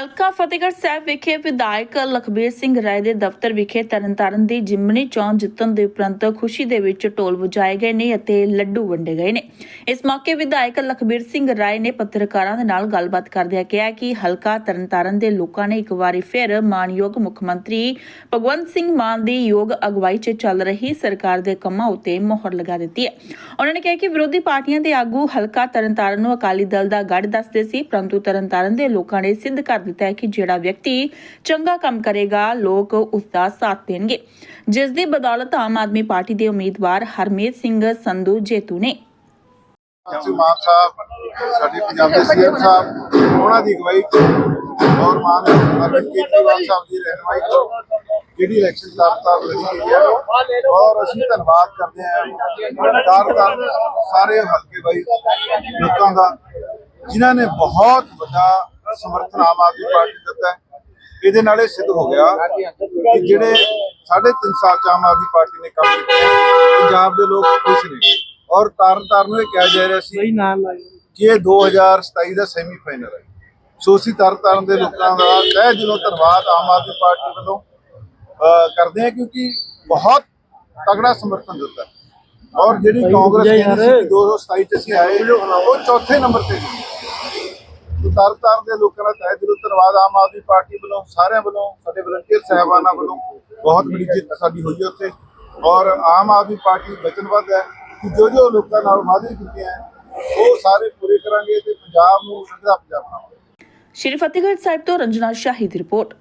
ਹਲਕਾ ਫਤਿਹਗੜ੍ਹ ਸਾਹਿਬ ਵਿਖੇ ਵਿਧਾਇਕ ਲਖਬੀਰ ਸਿੰਘ ਰਾਏ ਦੇ ਦਫ਼ਤਰ ਵਿਖੇ ਤਰਨਤਾਰਨ ਦੀ ਜਿਮਨੀ ਚੋਣ ਜਿੱਤਣ ਦੇ ਉਪਰੰਤ ਖੁਸ਼ੀ ਦੇ ਵਿੱਚ ਢੋਲ ਵਜਾਏ ਗਏ ਨੇ ਅਤੇ ਲੱਡੂ ਵੰਡੇ ਗਏ ਨੇ। ਇਸ ਮੌਕੇ ਵਿਧਾਇਕ ਲਖਬੀਰ ਸਿੰਘ ਰਾਏ ਨੇ ਪੱਤਰਕਾਰਾਂ ਦੇ ਨਾਲ ਗੱਲਬਾਤ ਕਰਦਿਆਂ ਕਿਹਾ ਕਿ ਹਲਕਾ ਤਰਨਤਾਰਨ ਦੇ ਲੋਕਾਂ ਨੇ ਇੱਕ ਵਾਰੀ ਫਿਰ ਮਾਨਯੋਗ ਮੁੱਖ ਮੰਤਰੀ ਭਗਵੰਤ ਸਿੰਘ ਮਾਨ ਦੀ ਯੋਗ ਅਗਵਾਈ 'ਚ ਚੱਲ ਰਹੀ ਸਰਕਾਰ ਦੇ ਕੰਮਾਂ ਉੱਤੇ ਮੋਹਰ ਲਗਾ ਦਿੱਤੀ ਹੈ। ਉਹਨਾਂ ਨੇ ਕਿਹਾ ਕਿ ਵਿਰੋਧੀ ਪਾਰਟੀਆਂ ਦੇ ਆਗੂ ਹਲਕਾ ਤਰਨਤਾਰਨ ਨੂੰ ਅਕਾਲੀ ਦਲ ਦਾ ਗੜ ਦੱਸਦੇ ਸੀ, ਪਰੰਤੂ ਤਰਨਤਾਰਨ ਦੇ ਲੋਕਾਂ ਨੇ ਸਿੱਧ ਕਰ ਦਿੱਤਾ ਹੈ ਕਿ ਜਿਹੜਾ ਵਿਅਕਤੀ ਚੰਗਾ ਕੰਮ ਕਰੇਗਾ, ਲੋਕ ਉਸ ਦਾ ਸਾਥ ਦੇਣਗੇ। ਜਿਸ ਦੀ ਬਦੌਲਤ ਆਮ ਆਦਮੀ ਪਾਰਟੀ ਦੇ ਉਮੀਦਵਾਰ ਹਰਮੀਤ ਸਿੰਘ ਸੰਧੂ ਜੇਤੂ ਨੇ। ਮਾਨ ਸਾਹਿਬ। ਸਾਡੇ ਪੰਜਾਬ ਦੇ ਸੀਐਮ ਸਾਹਿਬ, ਉਹਨਾਂ ਦੀ ਅਗਵਾਈ ਔਰ ਮਾਨ ਅਰਵਿੰਦ ਕੇਜਰੀਵਾਲ ਸਾਹਿਬ ਦੀ ਰਹਿਨਮਾਈ ਚ ਜਿਹੜੀ ਇਲੈਕਸ਼ਨ ਲਗਾਤਾਰ ਲੜੀ ਹੈ। ਔਰ ਅਸੀਂ ਧੰਨਵਾਦ ਕਰਦੇ ਹਾਂ ਕਾਰਗਰ ਸਾਰੇ ਹਲਕੇ ਬਾਈ ਲੋਕਾਂ ਦਾ, ਜਿਨ੍ਹਾਂ ਨੇ ਬਹੁਤ ਵੱਡਾ ਸਮਰਥਨ ਆਮ ਆਦਮੀ ਪਾਰਟੀ ਦਿੱਤਾ ਹੈ ਇਹਦੇ ਨਾਲ ਇਹ ਸਿੱਧ ਹੋ ਗਿਆ ਕਿ ਜਿਹੜੇ ਸਾਢੇ ਤਿੰਨ ਸਾਲ ਚ ਆਮ ਆਦਮੀ ਪਾਰਟੀ ਨੇ ਕੰਮ ਕੀਤਾ ਪੰਜਾਬ ਦੇ ਲੋਕ ਖੁਸ਼ ਨੇ। ਔਰ ਤਾਰਨ ਤਾਰਨ ਨੂੰ ਕਿਹਾ ਜਾ ਰਿਹਾ ਸੀ ਕਿ ਇਹ 2027 ਦਾ ਸੈਮੀ ਫਾਈਨਲ ਹੈ। ਸੋ ਅਸੀਂ ਤਰਨ ਤਾਰਨ ਦੇ ਲੋਕਾਂ ਦਾ ਤਹਿ ਦਿਲੋਂ ਧੰਨਵਾਦ ਆਮ ਆਦਮੀ ਪਾਰਟੀ ਵੱਲੋਂ ਕਰਦੇ ਹਾਂ ਕਿਉਂਕਿ ਬਹੁਤ ਤਗੜਾ ਸਮਰਥਨ ਦਿੱਤਾ ਔਰ ਜਿਹੜੀ ਕਾਂਗਰਸ ਕਹਿੰਦੀ ਸੀ ਕਿ 2027 ਚ ਅਸੀਂ ਆਏ ਉਹ ਚੌਥੇ ਨੰਬਰ ਤੇ ਗਈ ਦੇ ਲੋਕਾਂ ਦਾ ਤਹਿ ਦਿਲੋਂ ਧੰਨਵਾਦ, ਆਮ ਆਦਮੀ ਪਾਰਟੀ ਵੱਲੋਂ, ਸਾਰਿਆਂ ਵੱਲੋਂ, ਸਾਡੇ ਵਲੰਟੀਅਰ ਸਹਿਬਾਨਾਂ ਵੱਲੋਂ ਬਹੁਤ ਬੜੀ ਜਿੱਤ ਸਾਡੀ ਹੋਈ ਉੱਥੇ। ਔਰ ਆਮ ਆਦਮੀ ਪਾਰਟੀ ਵਚਨਬੱਧ ਹੈ ਕਿ ਜੋ ਜੋ ਲੋਕਾਂ ਨਾਲ ਵਾਅਦੇ ਕੀਤੇ ਹੈ, ਉਹ ਸਾਰੇ ਪੂਰੇ ਕਰਾਂਗੇ ਤੇ ਪੰਜਾਬ ਨੂੰ ਰੰਗਲਾ ਪੰਜਾਬ ਬਣਾਵਾਂਗੇ। ਸ਼੍ਰੀ ਫਤਿਹਗੜ੍ਹ ਸਾਹਿਬ ਤੋਂ ਰੰਜਨਾ ਸ਼ਾਹੀ ਦੀ ਰਿਪੋਰਟ।